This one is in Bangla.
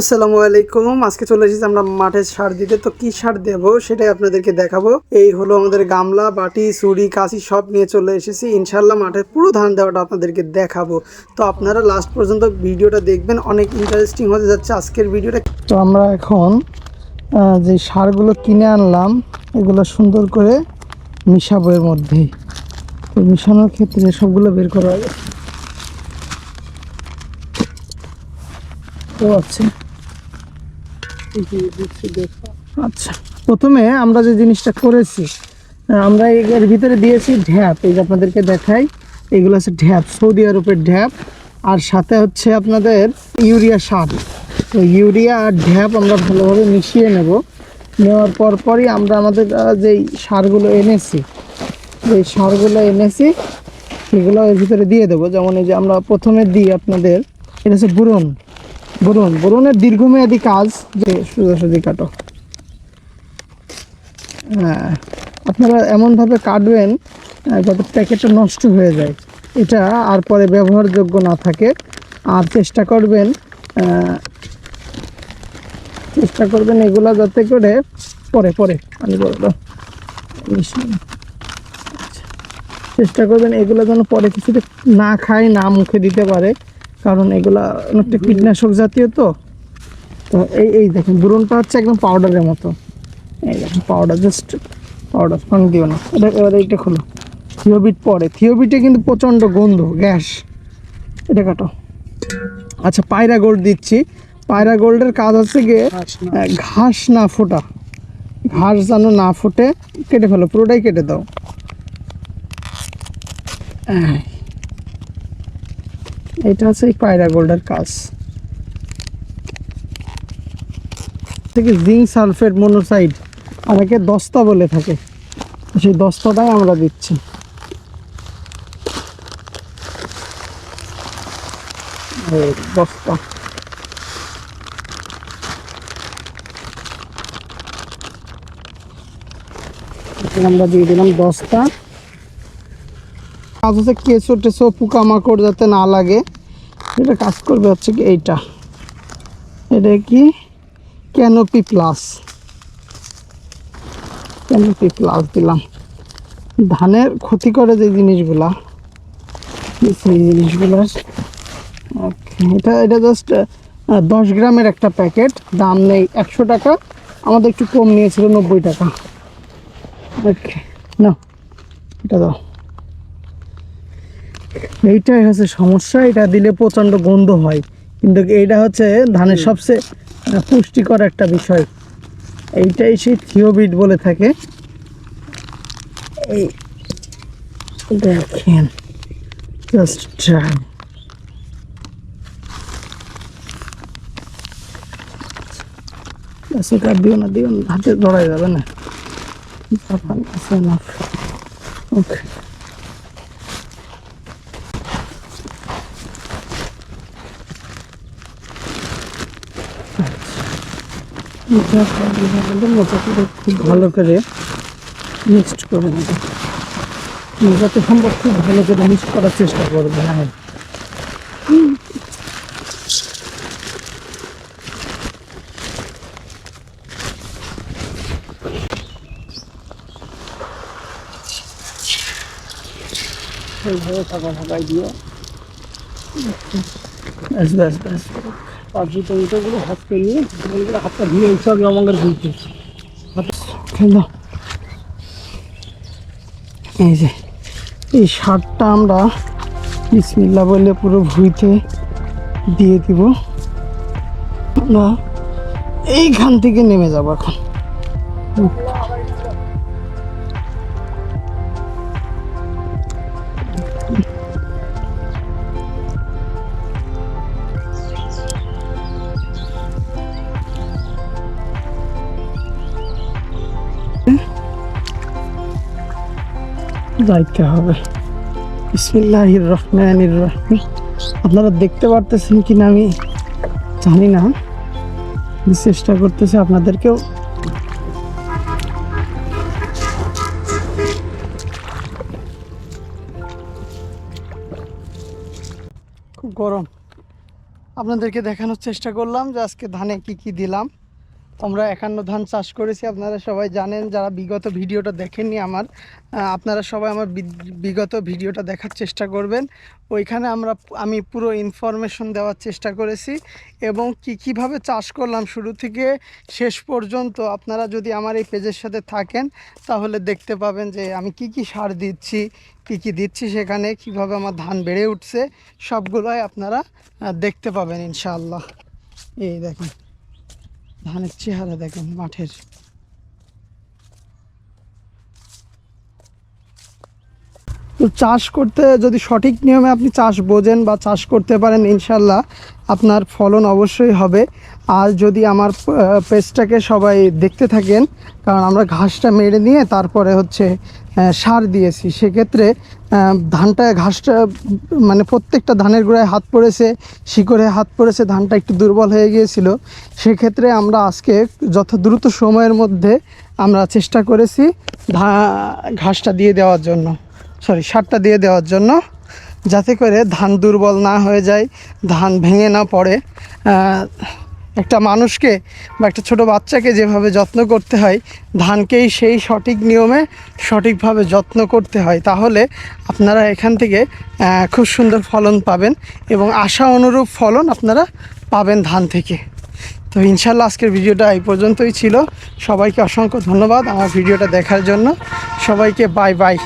আসসালামু আলাইকুম। আজকে চলে এসেছি আমরা মাঠে সার দিতে। তো কি সার দেব সেটাই আপনাদেরকে দেখাবো। এই হলো আমাদের গামলা, বাটি চুড়ি কাশি সব নিয়ে চলে এসেছি। ইনশাল্লাহ মাঠের পুরো ধান দেওয়াটা আপনাদেরকে দেখাবো। তো আপনারা লাস্ট পর্যন্ত ভিডিওটা দেখবেন। অনেক ইন্টারেস্টিং হতে যাচ্ছে আজকের ভিডিওটা। তো আমরা এখন যে সারগুলো কিনে আনলাম, এগুলো সুন্দর করে মিশাবো এর মধ্যেই তো মিশানোর ক্ষেত্রে সবগুলো বের করা হবে। আচ্ছা প্রথমে আমরা যে জিনিসটা করেছি আমরা এর ভিতরে দিয়েছি ঢ্যাপ। এই যে আপনাদেরকে দেখাই, এগুলো আছে ঢ্যাপ, সৌদি আরবের ঢ্যাপ। আর সাথে হচ্ছে আপনাদের ইউরিয়া সার। তো ইউরিয়া আর ঢ্যাপ আমরা ভালোভাবে মিশিয়ে নেব। নেওয়ার পর পরই আমরা আমাদের যেই সারগুলো এনেছি যে সারগুলো এনেছি, সেগুলো এর ভিতরে দিয়ে দেবো। যেমন এই যে আমরা প্রথমে দিই আপনাদের, এটা হচ্ছে বুরন। বুরন বুরনের দীর্ঘমেয়াদী কাজ যে সোজাসুজি কাটো। হ্যাঁ আপনারা এমনভাবে কাটবেন যাতে প্যাকেটটা নষ্ট হয়ে যায়। এটা আর পরে ব্যবহারযোগ্য না থাকে। আর চেষ্টা করবেন চেষ্টা করবেন এগুলো যাতে করে পরে পরে, আমি বলব চেষ্টা করবেন এগুলো যেন পরে কিছুতে না খায়, না মুখে দিতে পারে। কারণ এগুলা অনেকটা কীটনাশক জাতীয় তো। তো এই এই দেখেন বুরনটা হচ্ছে একদম পাউডারের মতো। এই দেখেন পাউডার জাস্ট পাউডার ফাং দিও না এটা এবার এইটা খোলো। থিওবিট পরে। থিওবিটে কিন্তু প্রচণ্ড গন্ধ গ্যাস। এটা কাটো। আচ্ছা পায়রা গোল্ড দিচ্ছি। পায়রা গোল্ডের কাজ হচ্ছে গিয়ে ঘাস না। ফোটা। ঘাস যেন না ফোটে কেটে ফেলো পুরোটাই কেটে দাও। এই। এটা হচ্ছে পায়রা গোল্ডের কাজ। থেকে জিঙ্ক সালফেট মনোসাইড অনেকে দস্তা বলে থাকে। সেই দস্তাটাই আমরা দিচ্ছি। দস্তা। আমরা দিয়ে দিলাম দস্তা। কাজ হচ্ছে কেঁচো টেচো পোকামাকড় যাতে না লাগে। এটা কাজ করবে হচ্ছে কি এইটা। এটা কি? ক্যানোপি প্লাস ক্যানোপি প্লাস দিলাম। ধানের ক্ষতি করে যে জিনিসগুলা সেই জিনিসগুলো। এটা এটা জাস্ট দশ গ্রামের একটা প্যাকেট। দাম নেই একশো টাকা। আমাদের একটু কম নিয়েছিল নব্বই টাকা। ওকে না এটা দাও। এইটাই হচ্ছে সমস্যা এটা দিলে প্রচণ্ড গন্ধ হয়। কিন্তু এইটা হচ্ছে ধানের সবচেয়ে পুষ্টিকর একটা বিষয়। এইটাই সেই থিওবিট বলে থাকে। এই দেখেন জাস্ট ট্রাই আচ্ছা দিও না দিও হাতে ধরাই যাবে না। ওকে খুব ভালো করে মিক্সড করে নেব। যাতে সম্ভব খুব ভালো করে মিক্স করার চেষ্টা করবে। হ্যাঁ। এইভাবে থাকা থাকাই দিও ব্যাস ব্যাস ব্যাস। আর জুতো, জুতোগুলো হাতকে নিয়ে হাতটা ধুয়ে এইসব আমাদের ধুইতে খেলো এই যে, এই আমরা বিসমিল্লা বলে পুরো ভুইতে দিয়ে দিব। এইখান থেকে নেমে যাব এখন। যাইতে হবে। বিসমিল্লাহির রহমানির রহিম। আপনারা দেখতে পারতেছেন কি না আমি জানি না। চেষ্টা করতেছি আপনাদেরকেও। খুব গরম। আপনাদেরকে দেখানোর চেষ্টা করলাম যে আজকে ধানে কি কি দিলাম। আমরা একান্ন ধান চাষ করেছি, আপনারা সবাই জানেন, যারা বিগত ভিডিওটা দেখেননি আমার আপনারা সবাই আমার বিগত ভিডিওটা দেখার চেষ্টা করবেন। ওইখানে আমরা, আমি পুরো ইনফরমেশন দেওয়ার চেষ্টা করেছি এবং কি, কীভাবে চাষ করলাম শুরু থেকে শেষ পর্যন্ত, আপনারা যদি আমার এই পেজের সাথে থাকেন, তাহলে দেখতে পাবেন যে আমি কি কি সার দিচ্ছি, কি কি দিচ্ছি সেখানে, কীভাবে আমার ধান বেড়ে উঠছে, সবগুলোই আপনারা দেখতে পাবেন ইনশাআল্লাহ। এই দেখেন। ধানের চেহারা দেখেন মাঠের। চাষ করতে যদি সঠিক নিয়মে আপনি চাষ বোঝেন বা চাষ করতে পারেন, ইনশাল্লাহ আপনার ফলন অবশ্যই হবে। আর যদি আমার পেজটাকে সবাই দেখতে থাকেন, কারণ আমরা ঘাসটা মেরে নিয়ে তারপরে হচ্ছে সার দিয়েছি। সেক্ষেত্রে ধানটা ঘাসটা মানে প্রত্যেকটা ধানের গোড়ায় হাত পড়েছে, শিকড়ে হাত পড়েছে, ধানটা একটু দুর্বল হয়ে গিয়েছিল। সেক্ষেত্রে আমরা আজকে যত দ্রুত সময়ের মধ্যে আমরা চেষ্টা করেছি ধা, ঘাসটা দিয়ে দেওয়ার জন্য সরি সারটা দিয়ে দেওয়ার জন্য, যাতে করে ধান দুর্বল না হয়ে যায়, ধান ভেঙে না পড়ে। একটা মানুষকে বা একটা ছোট বাচ্চাকে যেভাবে যত্ন করতে হয়, ধানকেই সেই সঠিক নিয়মে সঠিকভাবে যত্ন করতে হয়। তাহলে আপনারা এখান থেকে খুব সুন্দর ফলন পাবেন এবং আশা অনুরূপ ফলন আপনারা পাবেন ধান থেকে। তো ইনশাল্লাহ আজকের ভিডিওটা এই পর্যন্তই ছিল। সবাইকে অসংখ্য ধন্যবাদ আমার ভিডিওটা দেখার জন্য। সবাইকে বাই বাই।